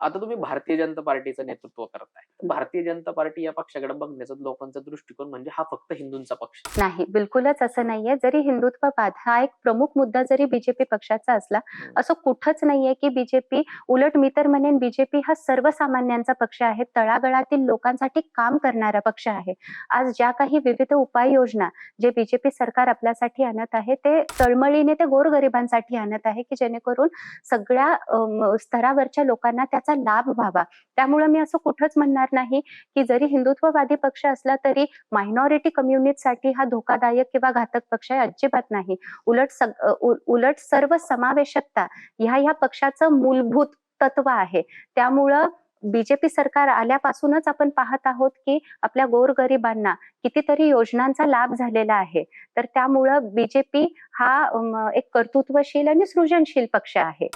आता तुम्ही भारतीय जनता पार्टीचं नेतृत्व करताय. भारतीय जनता पार्टी या पक्षाकडे बघण्याचा लोकांचा दृष्टिकोन म्हणजे हा फक्त हिंदूंचा पक्ष. नाही बिलकुलच असं नाहीये. जरी हिंदुत्ववाद हा एक प्रमुख मुद्दा जरी बीजेपी पक्षाचा असला असं कुठंच नाहीये की बीजेपी उलट मी तर म्हणेन बीजेपी हा सर्वसामान्यांचा पक्ष आहे. तळागाळातील लोकांसाठी काम करणारा पक्ष आहे. आज ज्या काही विविध उपाययोजना जे बीजेपी सरकार आपल्यासाठी आणत आहे ते तळमळीने ते गोरगरिबांसाठी आणत आहे की जेणेकरून सगळ्या स्तरावरच्या लोकांना त्याचा लाभ व्हावा. त्यामुळे मी असं कुठंच म्हणणार नाही की जरी हिंदुत्ववादी पक्ष असला तरी मायनॉरिटी कम्युनिटीसाठी हा धोकादायक किंवा घातक पक्ष आहे अजिबात नाही. उलट सग उलट सर्व समावेशकता ह्या ह्या पक्षाचं मूलभूत तत्व आहे. त्यामुळं बीजेपी सरकार आल्यापासूनच आपण पाहत आहोत की आपल्या गोरगरिबांना कितीतरी योजनांचा लाभ झालेला आहे. तर त्यामुळं बीजेपी हा एक कर्तृत्वशील आणि सृजनशील पक्ष आहे.